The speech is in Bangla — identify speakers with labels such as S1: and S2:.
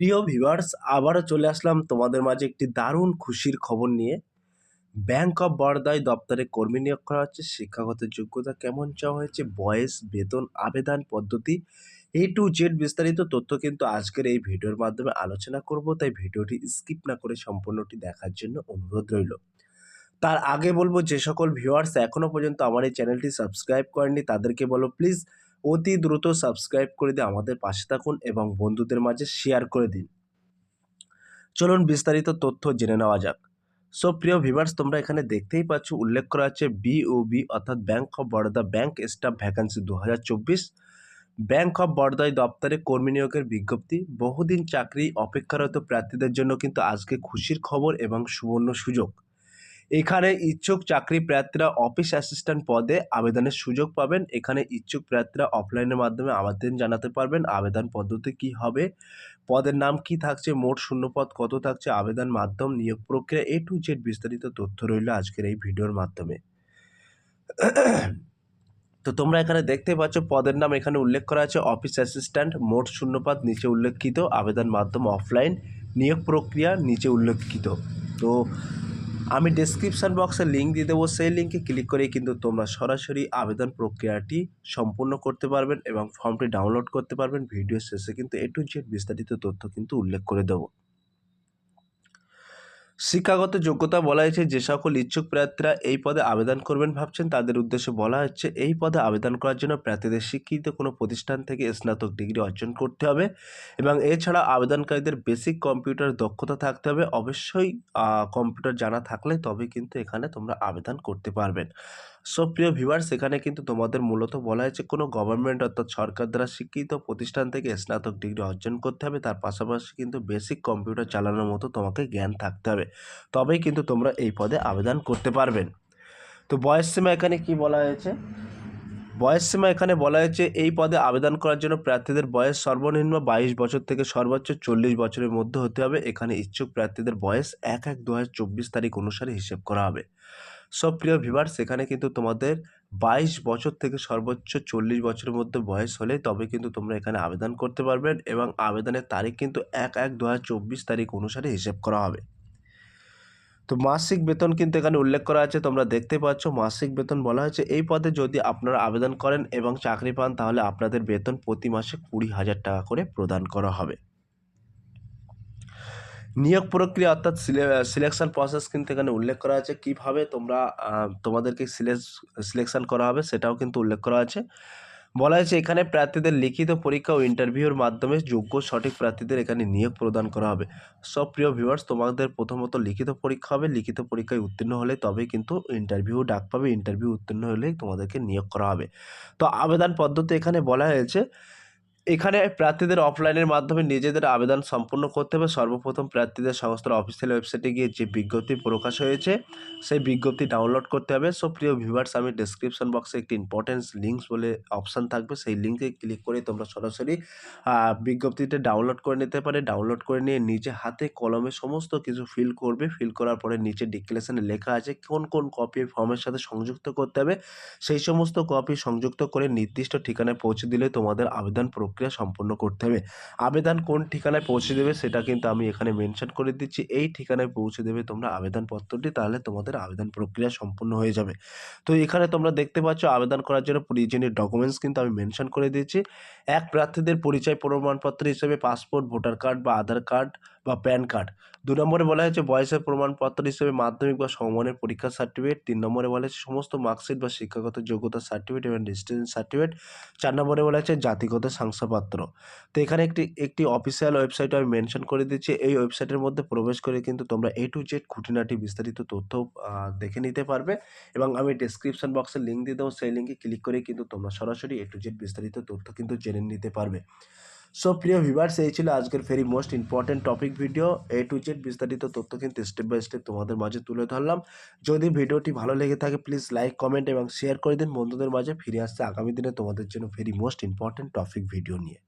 S1: প্রিয় ভিউয়ার্স আবারও চলে আসলাম তোমাদের মাঝে একটি দারুণ খুশির খবর নিয়ে। ব্যাংক অফ বরোদায় দপ্তরে কর্মী নিয়োগ করা হচ্ছে। শিক্ষাগত যোগ্যতা কেমন চাওয়া হয়েছে? বয়স, বেতন, আবেদন পদ্ধতি এ টু জেড বিস্তারিত তথ্য কিন্তু আজকের এই ভিডিওর মাধ্যমে আলোচনা করব। তাই ভিডিওটি স্কিপ না করে সম্পূর্ণটি দেখার জন্য অনুরোধ রইল। তার আগে বলব, যে সকল ভিউয়ার্স এখনও পর্যন্ত আমার এই চ্যানেলটি সাবস্ক্রাইব করেননি, তাদেরকে বলো প্লিজ অতি দ্রুত সাবস্ক্রাইব করে দিয়ে আমাদের পাশে থাকুন এবং বন্ধুদের মাঝে শেয়ার করে দিন। চলুন বিস্তারিত তথ্য জেনে নেওয়া যাক। সো প্রিয় ভিভার্স তোমরা এখানে দেখতেই পাচ্ছ, উল্লেখ করা আছে বিওবি অর্থাৎ bank of Baroda bank staff vacancy দু ব্যাংক অফ বরোদায় দপ্তরে কর্মী নিয়োগের বিজ্ঞপ্তি। বহুদিন চাকরি অপেক্ষারত প্রার্থীদের জন্য কিন্তু আজকে খুশির খবর এবং সুবর্ণ সুযোগ। এখানে ইচ্ছুক চাকরি প্রার্থীরা অফিস অ্যাসিস্ট্যান্ট পদে আবেদনের সুযোগ পাবেন। এখানে ইচ্ছুক প্রার্থীরা অফলাইনের মাধ্যমে আবেদন জানাতে পারবেন। আবেদন পদ্ধতি কি হবে? পদের নাম কি থাকছে? মোট শূন্যপদ কত থাকছে? আবেদন মাধ্যম, নিয়োগ প্রক্রিয়া এ টু জেড বিস্তারিত তথ্য রইল আজকের এই ভিডিওর মাধ্যমে। তো তোমরা এখানে দেখতে পাচ্ছ, পদের নাম এখানে উল্লেখ করা আছে। অফিস অ্যাসিস্ট্যান্ট মোট শূন্যপদ, নিচে উল্লেখিত। আবেদন মাধ্যম অফলাইন নিয়োগ প্রক্রিয়া, নিচে উল্লেখিত। তো আমি ডেসক্রিপশান বক্সে লিঙ্ক দিয়ে দেবো। সেই লিঙ্কে ক্লিক করে কিন্তু তোমরা সরাসরি আবেদন প্রক্রিয়াটি সম্পূর্ণ করতে পারবেন এবং ফর্মটি ডাউনলোড করতে পারবেন। ভিডিও শেষে কিন্তু এ টু জেড বিস্তারিত তথ্য কিন্তু উল্লেখ করে দেবো। শিক্ষাগত যোগ্যতা বলা হয়েছে, যে সকল ইচ্ছুক প্রার্থীরা এই পদে আবেদন করবেন ভাবছেন, তাদের উদ্দেশ্যে বলা হচ্ছে, এই পদে আবেদন করার জন্য প্রার্থীদের শিক্ষিত কোনো প্রতিষ্ঠান থেকে স্নাতক ডিগ্রি অর্জন করতে হবে এবং এছাড়া আবেদনকারীদের বেসিক কম্পিউটার দক্ষতা থাকতে হবে। অবশ্যই কম্পিউটার জানা থাকলে তবে কিন্তু এখানে তোমরা আবেদন করতে পারবেন সো, প্রিয় ভিউয়ার্স, এখানে কিন্তু তোমাদের মূলত বলা হয়েছে, কোনো গভর্নমেন্ট অর্থাৎ সরকার দ্বারা স্বীকৃত প্রতিষ্ঠান থেকে স্নাতক ডিগ্রি অর্জন করতে হবে। তার পাশাপাশি কিন্তু বেসিক কম্পিউটার চালানোর মতো তোমাকে জ্ঞান থাকতে হবে। তবেই কিন্তু তোমরা এই পদে আবেদন করতে পারবেন তো বয়স সীমা এখানে কি বলা হয়েছে? বয়স সীমা এখানে বলা হয়েছে, এই পদে আবেদন করার জন্য প্রার্থীদের বয়স সর্বনিম্ন বাইশ বছর থেকে সর্বোচ্চ চল্লিশ বছরের মধ্যে হতে হবে। এখানে ইচ্ছুক প্রার্থীদের বয়স এক এক দু তারিখ অনুসারে হিসেব করা হবে। সব প্রিয় ভিভার্স এখানে কিন্তু তোমাদের বাইশ বছর থেকে সর্বোচ্চ চল্লিশ বছরের মধ্যে বয়স হলে তবে কিন্তু তোমরা এখানে আবেদন করতে পারবেন এবং আবেদনের তারিখ কিন্তু এক এক দু তারিখ অনুসারে হিসেব করা হবে। তো মাসিক বেতন কিন্তু এখানে উল্লেখ করা আছে, তোমরা দেখতে পাচ্ছ। মাসিক বেতন বলা হয়েছে। এই পদে যদি আপনারা আবেদন করেন এবং চাকরি পান, তাহলে আপনাদের বেতন প্রতি মাসে কুড়ি হাজার টাকা করে প্রদান করা হবে। নিয়োগ প্রক্রিয়া অর্থাৎ সিলেকশন প্রসেস কিন্তু এখানে উল্লেখ করা আছে। কীভাবে তোমরা তোমাদেরকে সিলেকশন করা হবে সেটাও কিন্তু উল্লেখ করা আছে। বলা হয়েছে, এখানে প্রার্থীদের লিখিত পরীক্ষা ও ইন্টারভিউর মাধ্যমে যোগ্য সঠিক প্রার্থীদের এখানে নিয়োগ প্রদান করা হবে। সব প্রিয় ভিউয়ার্স, তোমাদের প্রথমত লিখিত পরীক্ষা হবে। লিখিত পরীক্ষায় উত্তীর্ণ হলে তবে কিন্তু ইন্টারভিউ ডাক পাবে। ইন্টারভিউ উত্তীর্ণ হলেই তোমাদেরকে নিয়োগ করা হবে। তো আবেদন পদ্ধতি এখানে বলা হয়েছে এখানে প্রার্থীদের অফলাইনের মাধ্যমে নিজেদের আবেদন সম্পূর্ণ করতে হবে। সর্বপ্রথম প্রার্থীদের সংস্থার অফিসিয়াল ওয়েবসাইটে গিয়ে যে বিজ্ঞপ্তি প্রকাশ হয়েছে, সেই বিজ্ঞপ্তি ডাউনলোড করতে হবে। সো প্রিয় ভিউয়ার্স আমি ডিসক্রিপশন বক্সে একটি ইম্পর্টেন্স লিঙ্কস বলে অপশান থাকবে। সেই লিঙ্কে ক্লিক করে তোমরা সরাসরি বিজ্ঞপ্তিটা ডাউনলোড করে নিতে পারে। ডাউনলোড করে নিয়ে নিজে হাতে কলমে সমস্ত কিছু ফিল করবে। ফিল করার পরে নিচে ডিক্লেশনে লেখা আছে কোন কোন কপি ফর্মের সাথে সংযুক্ত করতে হবে। সেই সমস্ত কপি সংযুক্ত করে নির্দিষ্ট ঠিকানায় পৌঁছে দিলে তোমাদের আবেদন প্রক্রিয়া সম্পন্ন করতে হবে। আবেদন কোন ঠিকানায় পৌঁছে দেবে সেটা কিন্তু আমি এখানে মেনশন করে দিচ্ছি। এই ঠিকানায় পৌঁছে দেবে তোমরা আবেদনপত্রটি, তাহলে তোমাদের আবেদন প্রক্রিয়া সম্পূর্ণ হয়ে যাবে। তো এখানে তোমরা দেখতে পাচ্ছ আবেদন করার জন্য প্রয়োজনীয় ডকুমেন্টস কিন্তু আমি মেনশন করে দিয়েছি। এক প্রার্থীদের পরিচয় প্রমাণপত্র হিসেবে পাসপোর্ট ভোটার কার্ড বা আধার কার্ড বা প্যান কার্ড দু নম্বরে বলা হয়েছে বয়সের প্রমাণপত্র হিসেবে মাধ্যমিক বা সমমানের পরীক্ষার সার্টিফিকেট তিন নম্বরে বলা হয়েছে সমস্ত মার্কশিট বা শিক্ষাগত যোগ্যতা সার্টিফিকেট এবং ডিস্টেন্স সার্টিফিকেট চার নম্বরে বলা হয়েছে জাতিগত শংসাপত্র তো এখানে একটি একটি অফিসিয়াল ওয়েবসাইট আমি মেনশন করে দিচ্ছি। এই ওয়েবসাইটের মধ্যে প্রবেশ করে কিন্তু তোমরা এ টু জেড খুঁটিনাটি বিস্তারিত তথ্য দেখে নিতে পারবে এবং আমি ডিসক্রিপশন বক্সে লিঙ্ক দিয়ে দেবো। সেই লিঙ্কে ক্লিক করে কিন্তু তোমরা সরাসরি এ টু জেড বিস্তারিত তথ্য কিন্তু জেনে নিতে পারবে। সো প্রিয় ভিভার্স এই ছিল আজকের very most important topic video A to Z বিস্তারিত তথ্য কিন্তু স্টেপ বাই স্টেপ তোমাদের মাঝে তুলে ধরলাম। যদি ভিডিওটি ভালো লেগে থাকে প্লিজ লাইক কমেন্ট এবং শেয়ার করে দিন। বন্ধুদের মাঝে ফিরে আসছে আগামী দিনে তোমাদের জন্য very most important topic video নিয়ে।